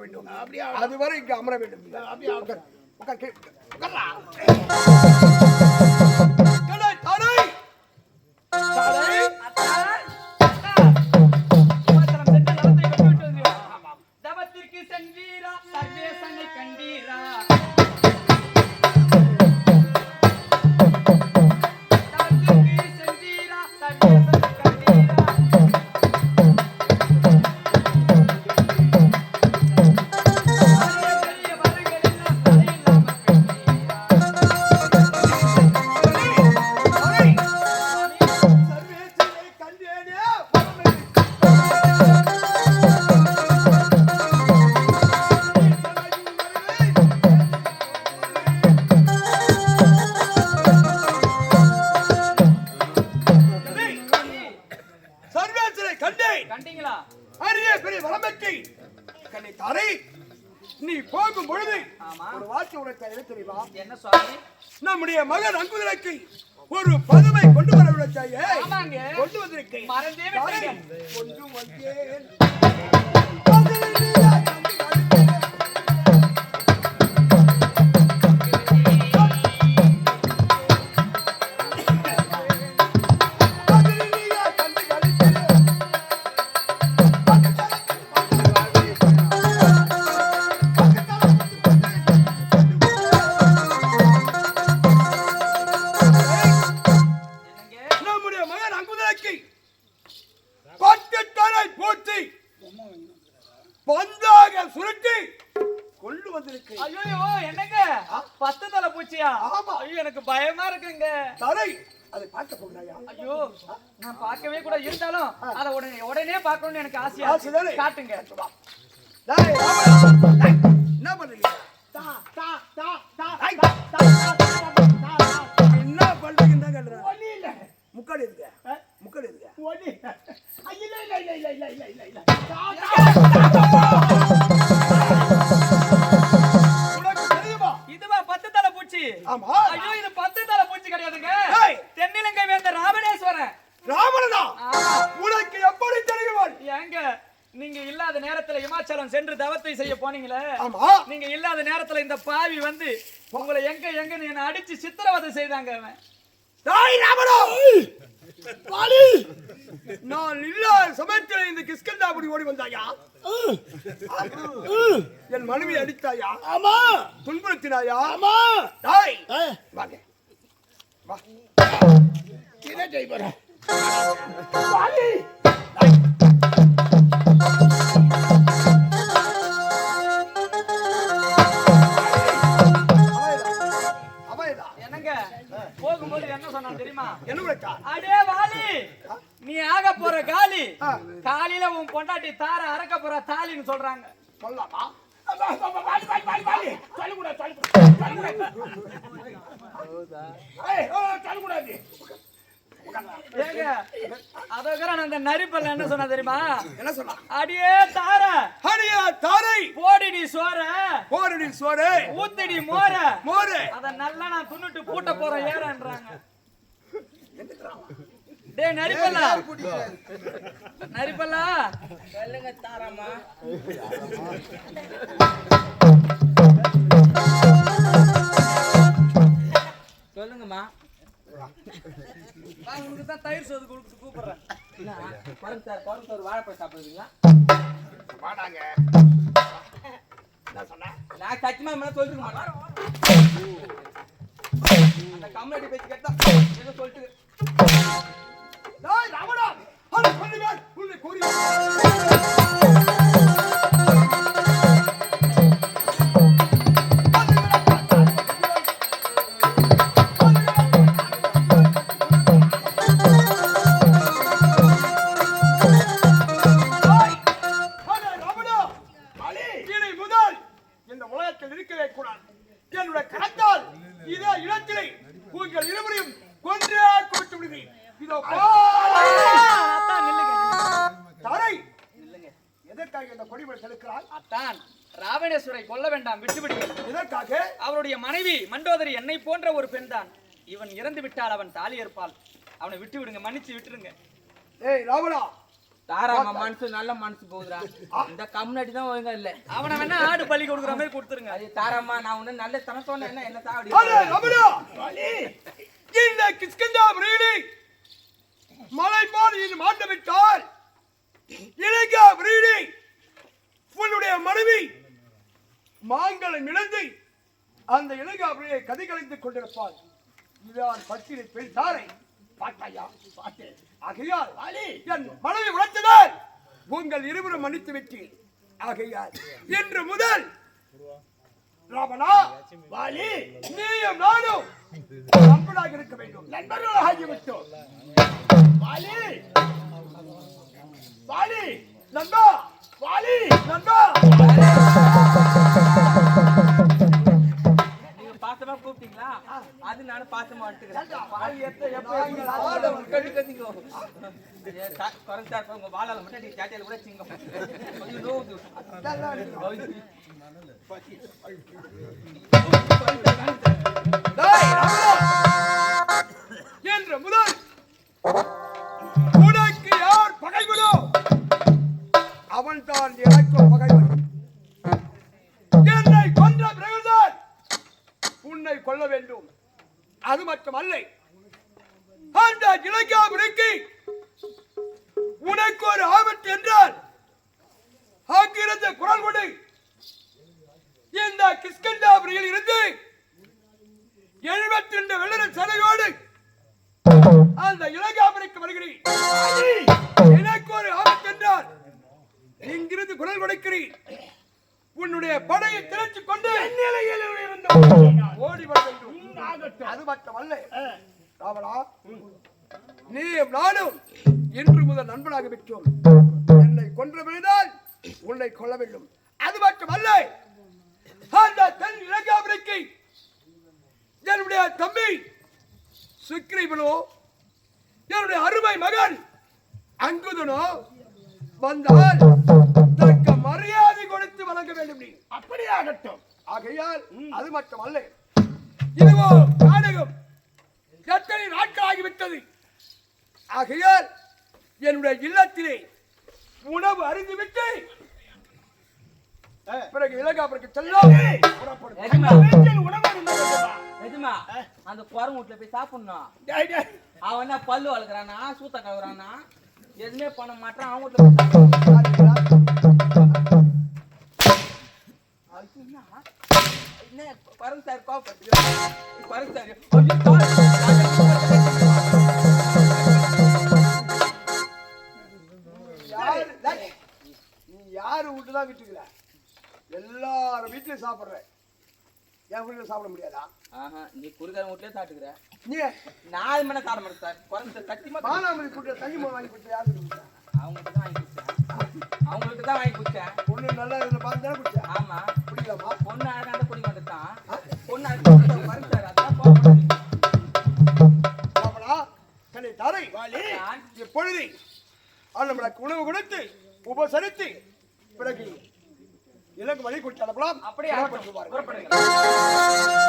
கொடுக்க வேண்டும்? அதுவரை இங்கு அமர வேண்டும் அப்படியா? உட்கார், உட்கார், கண்ணை தரை நீ போகும் பொழுது ஆமா. ஒரு வார்த்தை உனக்கு எது தெரியுமா என்ன சுவாமி நம்முடைய மகன் அங்குதலுக்கு ஒரு பதுமை கொண்டு வர ஆமாங்க. கொண்டு வந்திருக்கேன். கொண்டு வந்தேன் இருந்தாலும் அத உடனே உடனே பார்க்கணும்னு எனக்கு ஆசையா ஆசைதானே? இருக்கு. காட்டுங்க டேய், ராமரா. டேய், என்ன பண்றீங்க என்ன பண்றீங்கன்னு தான். முக்காடு இருக்கு முக்காடு இருக்கு உனக்கு தெரியுமா இதுவா பத்து தலை பூச்சி ஆமா ஐயோ இது பத்து போனீங்களே? ஆமா. நீங்க இல்லாத நேரத்துல இந்த பாவி வந்து உங்களை எங்க எங்கன்னு என்ன அடிச்சு சித்திரவதை செய்தாங்க அவன். தாய் ராமனோ! பாலி! நான் இல்லாத சமயத்தில் இந்த கிஸ்கந்தாபுரி ஓடி வந்தாயா? என் மனைவி அடித்தாயா? ஆமா. துன்புறுத்தினாயா? ஆமா. தாய்! வாங்க. வா. என்ன செய்ய போற? பொண்டாட்டி தார அறக்க போற தாலின்னு சொல்றாங்க. சொல்லலாமா என்ன சொன்னா தெரியுமா? என்ன சொன்னா? அடியே தார. ஹரியா தாரை. போடிடி சோற. போரடி சோறு. ஊத்திடி மோர. மோரு. அத நல்லா நான் துண்ணுட்டு பூட்ட போறேன் ஏறன்றாங்க. டேய் நரிப்பல்லா. நரிப்பல்லா. சொல்லுங்கம்மா. நான் உனக்கு தான் தயிர் சோறு கொடுத்து கூப்பிடுறேன். குழம்பு சார் குழம்பு சார் வாழைப்பழம் சாப்பிடுவீங்களா? வாடாங்க. நான் சத்தியமா மேலே சொல்லிருக்க மாட்டேன். அந்த கம்யூனிட்டி பேச்சு கேட்டா சொல்லிட்டு? டேய் ராவணா! ஹரி பண்ணுவேன் உன்னை கூறி. கொடிமலை செலுக்கிறாள். அத்தான். ராவணேஸ்வரை கொல்ல வேண்டாம் விட்டுவிடுங்கள் எதற்காக? அவருடைய மனைவி மண்டோதரி என்னை போன்ற ஒரு பெண் தான் இவன் இறந்து விட்டால் அவன் தாலி ஏற்பாள். அவனை விட்டு விடுங்க மன்னிச்சு விட்டுருங்க. ஏய் ராவணா. தாராமா மனசு நல்ல மனசு போகுதுடா. இந்த கம்யூனிட்டி தான் ஒழுங்கா இல்ல. அவனை வேணா ஆடு பள்ளி கொடுக்குற மாதிரி கொடுத்துருங்க. அது தாராமா நான் உன்ன நல்ல தன சொன்னேன் என்ன என்ன சாவடி ரமணா! இந்த கிஷ்கிந்தா பிரீடி மலை போல் இது மாண்டவிட்டால் இலங்கா பிரீடி உன்னுடைய மனைவி மாங்கலம் இழந்து அந்த இலங்கா பிரீடியை கதை கலைத்துக் கொண்டிருப்பாள். இதுதான் பட்டியலை பெண் தாரை பார்த்தாயா பார்த்தேன் ஆகையால் என் மனைவி உழைத்ததால் உங்கள் இருவரும் மன்னித்து விட்டேன் ஆகையால் இன்று முதல் ராமனா வாலி நீயும் நானும் நண்பனாக இருக்க வேண்டும். நண்பர்களாக ஆகிவிட்டோம். வாலி வாலி நண்பா. வாலி நண்பா. ஏ, சா- குறைஞ்சா இருக்கும். உங்க வாழால மட்டும் நீ சாட்டையில கூட சிங்கம். என்று முதல். அந்த இலங்காபுரிக்கு வருகிறேன். எனக்கு ஒரு ஆபத்து என்றால் இங்கிருந்து குரல் கொடுக்கிறேன். உன்னுடைய படையை திரைச்சு கொண்டு நிலையில் ஓடி வர வேண்டும். அது மட்டுமல்ல ராவணா நீ நானும் இன்று முதல் நண்பனாக விட்டோம் என்னை கொன்ற பிறகுதான் உன்னை கொல்ல வேண்டும். அது மட்டுமல்ல அந்த தென் இலங்காபுரிக்கு என்னுடைய தம்பி சுக்ரீவனோ என்னுடைய அருமை மகன். அங்குதனோ வந்தால் தக்க மரியாதை கொடுத்து வழங்க வேண்டும் நீ. அப்படியாகட்டும். ஆகையால் அது மட்டுமல்ல. இதுவோ நாடகம் எத்தனை நாட்கள் ஆகிவிட்டது ஆகையால் என்னுடைய இல்லத்திலே உணவு அறிந்துவிட்டு பிறகு இலங்காபுரிக்கு செல்லும் புறப்படும் வீட்டுல போய் சாப்பிடணும். அவன் என்ன பல்லு வளர்க்குறானா சூத்த கவுறானா எதுவுமே பண்ண மாட்டான் அவன் வீட்டுல என்ன? குரங்கு சார் சார் ஐயோ, யாரு? டேய், நீ யாரு வீட்டு தான் விட்டுக்கல எல்லாரும் வீட்லயும் சாப்பிடுற என் வீட்டுல சாப்பிட முடியாதா? ஆஹா, நீ குறுக்கார வீட்லயே சாப்பிட்டுக்கிற. நீ? நான் அது மாதிரி சாப்பிட மாட்டேன் சார். சார் சத்தியமா மோர் வாங்கி கொடுத்த யாரு அவங்களுக்கு தான் வாங்கி குடிச்சேன். அவங்களுக்கு தான் வாங்கி குடிச்சேன். பொண்ணு நல்லா இதுல பார்த்து தானே குடிச்சா? ஆமா. குடிக்கலாமா? பொண்ணு அழகா இருந்தா குடிக்க மாட்டேன் பொண்ணு அழகா இருந்தா குரங்கு சார். அதான். சாப்பிடா கலை தாரை நம்மளுக்கு உணவு கொடுத்து உபசரித்து பிறகு இலக்கு வழி கொடுத்து அனுப்பலாம் அப்படியே. புறப்படுங்க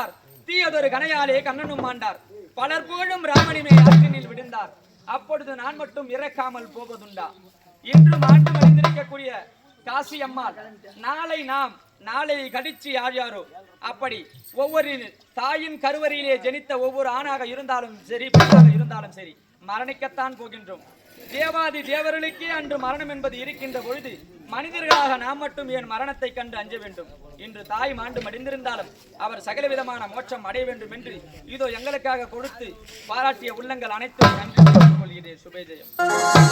இயேசுவும் தீயதொரு கனையாலே கண்ணனும் ஆண்டார். பலர் புகழும் ராமனிமே ஆற்றினில் விழுந்தார் அப்பொழுது நான் மட்டும் இறக்காமல் போவதுண்டா? இன்றும் ஆண்டு மறைந்திருக்கக்கூடிய காசி அம்மாள் நாளை நாம் நாளை கடிச்சு யார் யாரோ அப்படி ஒவ்வொரு தாயின் கருவறையிலே ஜனித்த ஒவ்வொரு ஆணாக இருந்தாலும் சரி பெண்ணாக இருந்தாலும் சரி மரணிக்கத்தான் போகின்றோம். தேவாதி தேவர்களுக்கே அன்று மரணம் என்பது இருக்கின்ற பொழுது மனிதர்களாக நாம் மட்டும் ஏன் மரணத்தை கண்டு அஞ்ச வேண்டும்? இன்று தாய் மாண்டு மடிந்திருந்தாலும் அவர் சகலவிதமான மோட்சம் அடைய வேண்டும் என்று இதோ எங்களுக்காக கொடுத்து பாராட்டிய உள்ளங்கள் அனைத்தும் நன்றி கொள்கிறேன். சுபேஜயம்